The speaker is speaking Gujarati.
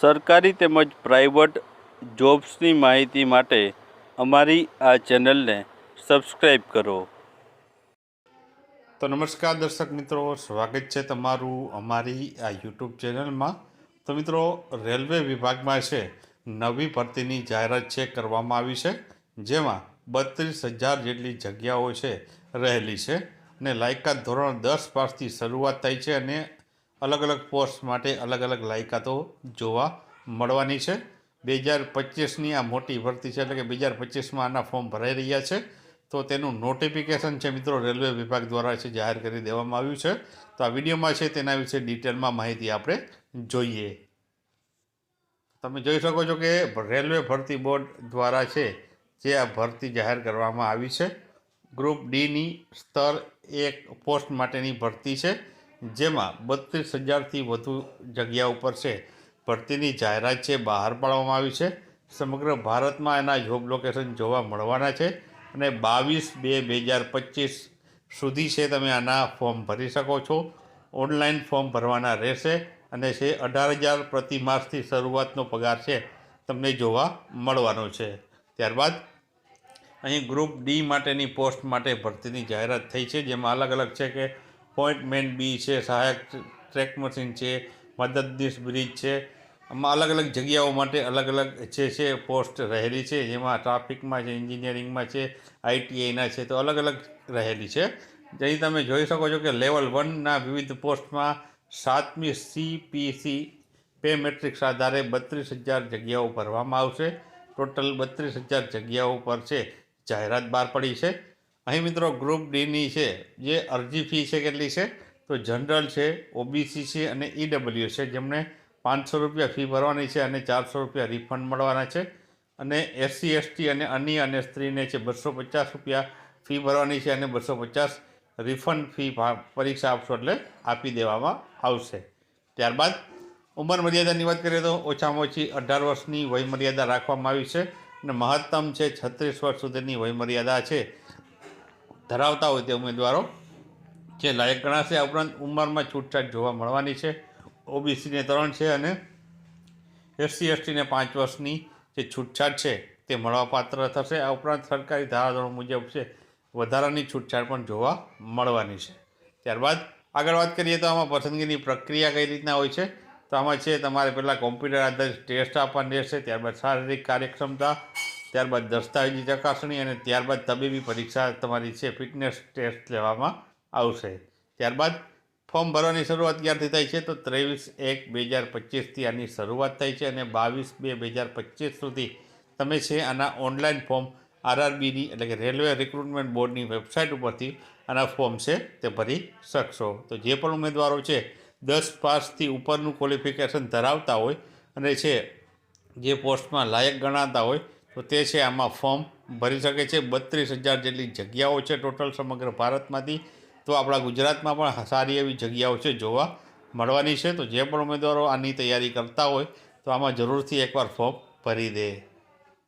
સરકારી તેમજ પ્રાઇવેટ જોબ્સની માહિતી માટે અમારી આ ચેનલને સબસ્ક્રાઈબ કરો. તો નમસ્કાર દર્શક મિત્રો, સ્વાગત છે તમારું અમારી આ યુટ્યુબ ચેનલમાં. તો મિત્રો, રેલવે વિભાગમાં છે, નવી ભરતીની જાહેરાત છે કરવામાં આવી છે, જેમાં બત્રીસ હજાર જેટલી જગ્યાઓ છે રહેલી છે અને લાયકાત ધોરણ દસ પાસથી શરૂઆત થાય છે અને અલગ અલગ પોસ્ટ માટે અલગ અલગ લાયકાતો જોવા મળવાની છે. બે હજાર પચીસની આ મોટી ભરતી છે એટલે કે બે હજાર પચીસમાં આના ફોર્મ ભરાઈ રહ્યા છે. તો તેનું નોટિફિકેશન છે મિત્રો રેલવે વિભાગ દ્વારા છે, જાહેર કરી દેવામાં આવ્યું છે. તો આ વિડીયોમાં છે તેના વિશે ડિટેલમાં માહિતી આપણે જોઈએ. તમે જોઈ શકો છો કે રેલવે ભરતી બોર્ડ દ્વારા છે જે આ ભરતી જાહેર કરવામાં આવી છે. ગ્રુપ ડીની સ્તર એક પોસ્ટ માટેની ભરતી છે. જેમાં બત્રીસ હજારથી વધુ જગ્યા ઉપર છે. ભરતીની જાહેરાત છે, બહાર પાડવામાં આવી છે. સમગ્ર ભારતમાં એના જોબ લોકેશન જોવા મળવાના છે અને બાવીસ બે બે હજાર પચીસ સુધી છે તમે આના ફોર્મ ભરી શકો છો. ઓનલાઈન ફોર્મ ભરવાના રહેશે અને છે અઢાર હજાર પ્રતિ માસથી શરૂઆતનો પગાર છે તમને જોવા મળવાનો છે. ત્યારબાદ અહીં ગ્રુપ ડી માટેની પોસ્ટ માટે ભરતીની જાહેરાત થઈ છે, જેમાં અલગ અલગ છે કે પોઈન્ટમેન બી છે, સહાયક ટ્રેક મશીન છે મદદનીશ બ્રિજ છે. આમાં અલગ અલગ જગ્યાઓ માટે અલગ અલગ જે છે પોસ્ટ રહેલી છે, જેમાં ટ્રાફિકમાં છે એન્જિનિયરિંગમાં છે આઈટીઆઈના છે, તો અલગ અલગ રહેલી છે. જેથી તમે જોઈ શકો છો કે લેવલ વનના વિવિધ પોસ્ટમાં સાતમી સીપીસી પે મેટ્રિક્સ આધારે બત્રીસ હજાર જગ્યાઓ ભરવામાં આવશે. ટોટલ બત્રીસ હજાર જગ્યાઓ પર છે. જાહેરાત બહાર પડી છે. અહીં મિત્રો ગ્રુપ ડીની છે, જે અરજી ફી છે કેટલી છે? તો જનરલ છે ઓબીસી છે અને ઈડબલ્યુ છે, જેમને પાંચસો રૂપિયા ફી ભરવાની છે અને ચારસો રૂપિયા રિફંડ મળવાના છે. અને એસસી એસટી અને અન્ય અને સ્ત્રીને છે બસો પચાસ રૂપિયા ફી ભરવાની છે અને બસો પચાસ રિફંડ ફી પરીક્ષા આપશો એટલે આપી દેવામાં આવશે. ત્યારબાદ ઉંમર મર્યાદાની વાત કરીએ તો ઓછામાં ઓછી અઢાર વર્ષની વયમર્યાદા રાખવામાં આવી છે અને મહત્તમ છે છત્રીસ વર્ષ સુધીની વયમર્યાદા છે. ધરાવતા હોય તે ઉમેદવારો જે લાયક ગણાશે. આ ઉપરાંત ઉંમરમાં છૂટછાટ જોવા મળવાની છે. ઓબીસીને ત્રણ છે અને એસસી, એસટીને પાંચ વર્ષની જે છૂટછાટ છે તે મળવાપાત્ર થશે. આ ઉપરાંત સરકારી ધારાધોરણ મુજબ છે વધારાની છૂટછાટ પણ જોવા મળવાની છે. ત્યારબાદ આગળ વાત કરીએ તો આમાં પસંદગીની પ્રક્રિયા કઈ રીતના હોય છે? તો આમાં છે, તમારે પહેલાં કોમ્પ્યુટર આધારિત ટેસ્ટ આપવાની રહેશે. ત્યારબાદ શારીરિક કાર્યક્ષમતા ત્યારબાદ દસ્તાવેજી ચકાસણી અને ત્યારબાદ તબીબી પરીક્ષા તમારી છે, ફિટનેસ ટેસ્ટ લેવામાં આવશે. ત્યારબાદ ફોર્મ ભરવાની શરૂઆત ક્યારથી થાય છે? તો ત્રેવીસ એક બે હજાર પચીસથી આની શરૂઆત થાય છે અને બાવીસ બે બે હજાર પચીસ સુધી તમે છે આના ઓનલાઈન ફોર્મ આરઆરબીની એટલે કે રેલવે રિક્રુટમેન્ટ બોર્ડની વેબસાઇટ ઉપરથી આના ફોર્મ છે તે ભરી શકશો. તો જે પણ ઉમેદવારો છે, દસ પાસથી ઉપરનું ક્વોલિફિકેશન ધરાવતા હોય અને છે જે પોસ્ટમાં લાયક ગણાતા હોય તો તે છે આમાં ફોર્મ ભરી શકે છે. બત્રીસ હજાર જેટલી જગ્યાઓ છે ટોટલ સમગ્ર ભારતમાંથી. તો આપણા ગુજરાતમાં પણ સારી એવી જગ્યાઓ છે જોવા મળવાની છે. તો જે પણ ઉમેદવારો આની તૈયારી કરતા હોય તો આમાં જરૂરથી એકવાર ફોર્મ ભરી દે.